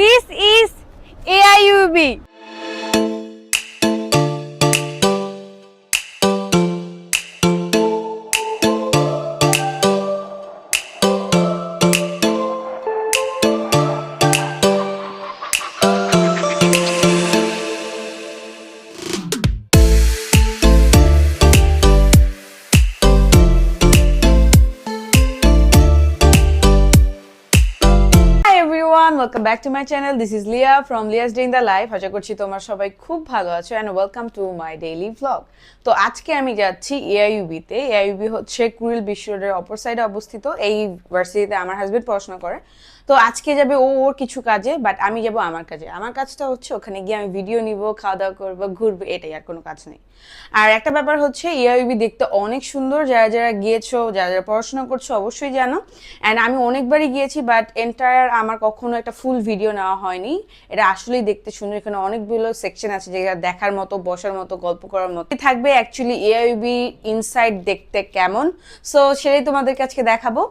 this is AIUB. Everyone welcome back to my channel this is Lia from Lia's day in the life আশা করছি তোমরা সবাই খুব ভালো আছো and welcome to my daily vlog তো আজকে আমি যাচ্ছি এআইউবিতে এআইউবি হচ্ছে কুড়িল বিশ্ব রোডের অপর সাইডে অবস্থিত। এই ভার্সিটিতে আমার হাজবেন্ড পড়াশোনা করে। তো আজকে যাবে ও, ওর কিছু কাজে বাট আমি যাব আমার কাজে। আমার কাজটা হচ্ছে ওখানে গিয়ে আমি ভিডিও নিব খাওয়া দাওয়া করব, ঘুরবো, এটাই আর কোনো কাজ নেই। আর একটা ব্যাপার হচ্ছে ইআইবি দেখতে অনেক সুন্দর। যারা যারা গিয়েছো, যারা যারা পড়াশোনা করছ, অবশ্যই জানো। অ্যান্ড আমি অনেকবারই গিয়েছি বাট এন্টায়ার আমার কখনো একটা ফুল ভিডিও নেওয়া হয়নি। এটা আসলেই দেখতে সুন্দর। এখানে অনেকগুলো সেকশন আছে যেটা দেখার মতো, বসার মতো, গল্প করার মতো। থাকবে অ্যাকচুয়ালি এআইবি ইনসাইড দেখতে কেমন। সো সেটাই তোমাদেরকে আজকে দেখাবো।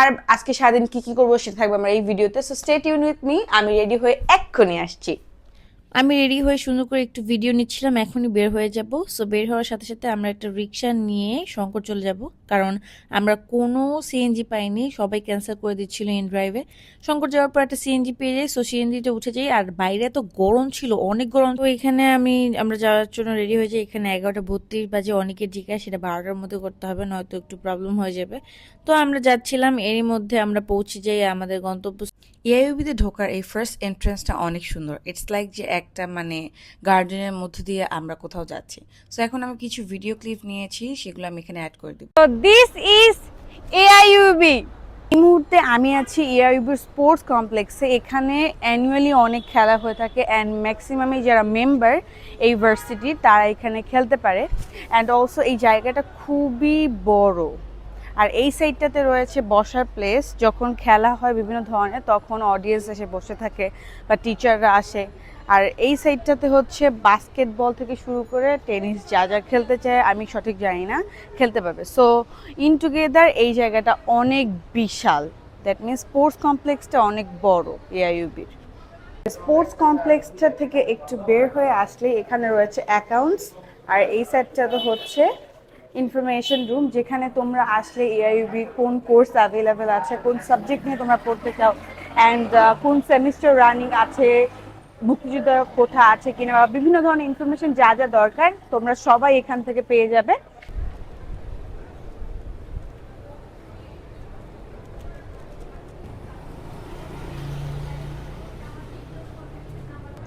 আর আজকে সারাদিন কি কি করব, সেটা থাকবে আমার এই ভিডিওতে so stay tune with me আমি রেডি হয়ে এক্ষুনি আসছি। আমি রেডি হয়ে সুন্দর করে একটু ভিডিও নিচ্ছিলাম, এখনই বের হয়ে যাব। সো বের হওয়ার সাথে সাথে আমরা একটা রিক্সা নিয়ে শঙ্কর চলে যাব। কারণ আমরা কোনো সিএনজি পাইনি সবাই ক্যান্সেল করে দিচ্ছিল ইন ড্রাইভে শঙ্কর যাওয়ার পর একটা সিএনজি পেয়ে যাই সো সিএনজিতে উঠে যাই আর বাইরে তো গরম ছিল অনেক গরম। তো এখানে আমি আমরা যাওয়ার জন্য রেডি হয়ে যাই এখানে এগারোটা বত্রিশ বাজে অনেকের জিজ্ঞাসা সেটা বারোটার মধ্যে করতে হবে নয়তো একটু প্রবলেম হয়ে যাবে। তো আমরা যাচ্ছিলাম এরই মধ্যে আমরা পৌঁছে যাই আমাদের গন্তব্য এআইউবিতে ঢোকার এই ফার্স্ট এন্ট্রান্সটা অনেক সুন্দর। ইটস লাইক যে একটা মানে গার্ডেনের মধ্য দিয়ে আমরা কোথাও যাচ্ছি। সো এখন আমি কিছু ভিডিও ক্লিপ নিয়েছি সেগুলো আমি এখানে অ্যাড করে দিব। তো দিস ইজ এআইউবি এই মুহূর্তে আমি আছি এআইউবি স্পোর্টস কমপ্লেক্সে এখানে অ্যানুয়ালি অনেক খেলা হয়ে থাকে অ্যান্ড ম্যাক্সিমামই যারা মেম্বার এই ভার্সিটির তারা এখানে খেলতে পারে। অ্যান্ড অলসো এই জায়গাটা খুবই বড়। আর এই সাইডটাতে রয়েছে বসার প্লেস যখন খেলা হয় বিভিন্ন ধরনের, তখন অডিয়েন্স এসে বসে থাকে বা টিচাররা আসে। আর এই সাইডটাতে হচ্ছে বাস্কেটবল থেকে শুরু করে টেনিস যা যা খেলতে চায়, আমি সঠিক জানি না, খেলতে পারবে। সো ইন টুগেদার এই জায়গাটা অনেক বিশাল। দ্যাট মিনস স্পোর্টস কমপ্লেক্সটা অনেক বড় এআইইউবির স্পোর্টস কমপ্লেক্সটা থেকে একটু বের হয়ে আসলে এখানে রয়েছে অ্যাকাউন্টস আর এই সাইডটাতে হচ্ছে ইনফরমেশন রুম যেখানে তোমরা আসলে এআইবি কোন কোর্স অ্যাভেলেবেল আছে, কোন সাবজেক্ট নিয়ে তোমরা পড়তে চাও অ্যান্ড কোন সেমিস্টার রানিং আছে, মুক্তিযুদ্ধ কোথা আছে কিনা, বা বিভিন্ন ধরনের ইনফরমেশন যা যা দরকার, তোমরা সবাই এখান থেকে পেয়ে যাবে।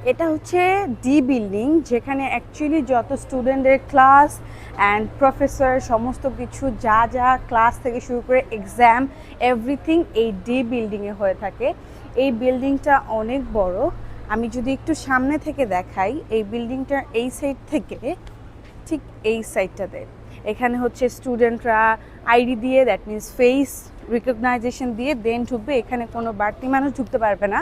এটা হচ্ছে ডি বিল্ডিং, যেখানে অ্যাকচুয়ালি যত স্টুডেন্টের ক্লাস অ্যান্ড প্রফেসর সমস্ত কিছু, যা যা ক্লাস থেকে শুরু করে এক্সাম এভরিথিং এই ডি বিল্ডিংয়ে হয়ে থাকে। এই বিল্ডিংটা অনেক বড়। আমি যদি একটু সামনে থেকে দেখাই, এই বিল্ডিংটার এই সাইড থেকে, ঠিক এই সাইডটাতে এখানে হচ্ছে স্টুডেন্টরা আইডি দিয়ে দ্যাট মিনস ফেস রিকগনাইজেশন দিয়ে দেন ঢুকবে, এখানে কোনো বাড়তি মানুষ ঢুকতে পারবে না।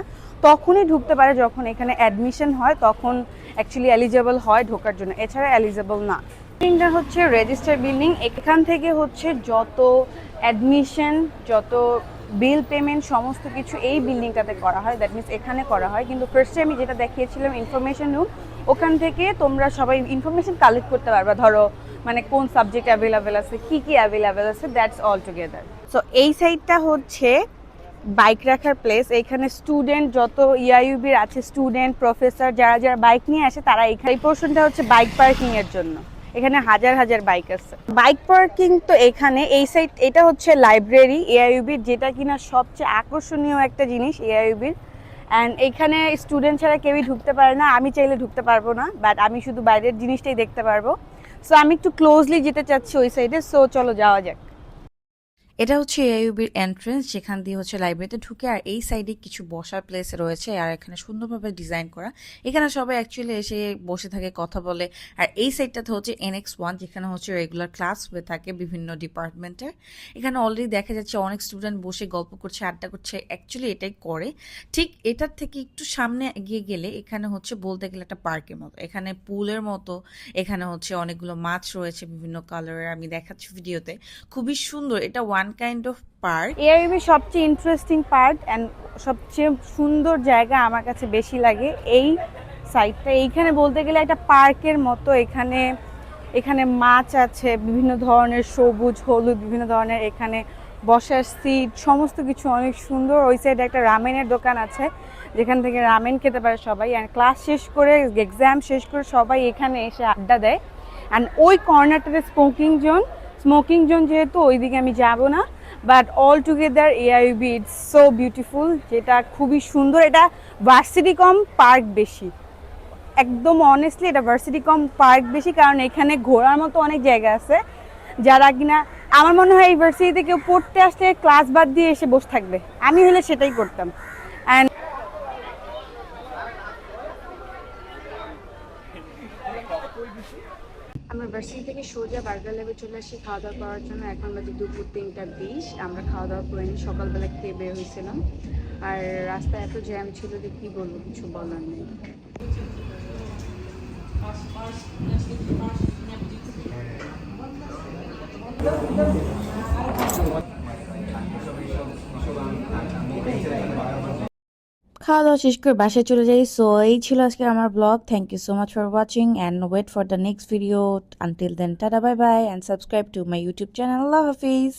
তখনই ঢুকতে পারে যখন এখানে অ্যাডমিশন হয়, তখন অ্যাকচুয়ালি এলিজেবল হয় ঢোকার জন্য। এছাড়া এলিজেবল না। বিল্ডিংটা হচ্ছে রেজিস্টার বিল্ডিং এখান থেকে হচ্ছে যত অ্যাডমিশন যত বিল পেমেন্ট সমস্ত কিছু এই বিল্ডিংটাতে করা হয়। দ্যাট মিনস এখানে করা হয়। কিন্তু ফার্স্টে আমি যেটা দেখিয়েছিলাম ইনফরমেশন রুম ওখান থেকে তোমরা সবাই ইনফরমেশন কালেক্ট করতে পারবে। ধরো মানে কোন সাবজেক্ট অ্যাভেলেবেল আছে, কি কি অ্যাভেলেবেল আছে দ্যাটস অল টুগেদার সো এই সাইডটা হচ্ছে বাইক রাখার প্লেস এখানে স্টুডেন্ট যত ইআইইউবির আছে স্টুডেন্ট প্রফেসর যারা যারা বাইক নিয়ে আসে, তারা এখানে এই পোর্শনটা হচ্ছে বাইক পার্কিং এর জন্য। এখানে হাজার হাজার বাইক আছে। বাইক পার্কিং তো এখানে এই সাইড এটা হচ্ছে লাইব্রেরি এআইইউবির যেটা কিনা সবচেয়ে আকর্ষণীয় একটা জিনিস এআইইউবির অ্যান্ড এখানে স্টুডেন্ট ছাড়া কেউই ঢুকতে পারে না। আমি চাইলে ঢুকতে পারব না বাট আমি শুধু বাইরের জিনিসটাই দেখতে পারব। সো আমি একটু ক্লোজলি যেতে চাচ্ছি ওই সাইডে সো চলো যাওয়া যাক। এটা হচ্ছে এআইউবির এন্ট্রেন্স যেখান দিয়ে হচ্ছে লাইব্রেরিতে ঢুকে, আর এই সাইডে কিছু বসার প্লেস রয়েছে, আর এখানে সুন্দরভাবে ডিজাইন করা। এখানে সবাই অ্যাকচুয়ালি এসে বসে থাকে, কথা বলে। আর এই সাইডটাতে হচ্ছে এনএক্স ওয়ান যেখানে হচ্ছে রেগুলার ক্লাস হয়ে থাকে বিভিন্ন ডিপার্টমেন্টের এখানে অলরেডি দেখা যাচ্ছে অনেক স্টুডেন্ট বসে গল্প করছে, আড্ডা করছে। অ্যাকচুয়ালি এটাই করে। ঠিক এটার থেকে একটু সামনে এগিয়ে গেলে এখানে হচ্ছে বলতে গেলে একটা পার্কের মতো। এখানে পুলের মতো। এখানে হচ্ছে অনেকগুলো মাছ রয়েছে বিভিন্ন কালারের আমি দেখাচ্ছি ভিডিওতে খুবই সুন্দর। এটা one fun kind of park AIB সবচেয়ে ইন্টারেস্টিং পার্ট অ্যান্ড সবচেয়ে সুন্দর জায়গা আমার কাছে বেশি লাগে এই সাইডটা এইখানে বলতে গেলে একটা পার্কের মতো, এখানে এখানে মাছ আছে, বিভিন্ন ধরনের সবুজ, হলুদ, বিভিন্ন ধরনের এখানে বসার সিট সমস্ত কিছু অনেক সুন্দর। ওই সাইডে একটা রামেনের দোকান আছে, যেখান থেকে রামেন খেতে পারে সবাই। অ্যান্ড ক্লাস শেষ করে এক্সাম শেষ করে সবাই এখানে এসে আড্ডা দেয়। অ্যান্ড ওই কর্নারটাতে স্মোকিং জোন স্মোকিং জোন যেহেতু ওইদিকে আমি যাব না but all together AIUB it's so beautiful যেটা খুবই সুন্দর, এটা ভার্সিটি কম পার্ক বেশি। একদম অনেস্টলি এটা ভার্সিটি কম পার্ক বেশি, কারণ এখানে ঘোরার মতো অনেক জায়গা আছে, যারা কিনা, আমার মনে হয় এই ভার্সিটিতে কেউ পড়তে আসলে ক্লাস বাদ দিয়ে এসে বসে থাকবে। আমি হলে সেটাই করতাম। অ্যান্ড আমরা ভার্সিটি থেকে সোজা বার্গার লেবে চলে আসি খাওয়া দাওয়া করার জন্য। এখন বাজে দুপুর তিনটা বিশ। আমরা খাওয়া দাওয়া করে নিই। সকালবেলা খেয়ে বের হয়েছিলাম। আর রাস্তা এত জ্যাম ছিল যে কী বলব, কিছু বলার নেই। খাওয়া দাওয়া শেষ করে বাসায় চলে যাই। সো এই ছিল আজকে আমার blog thank you so much for watching and wait for the next video until then tata bye bye and subscribe to my YouTube channel Allah Hafiz.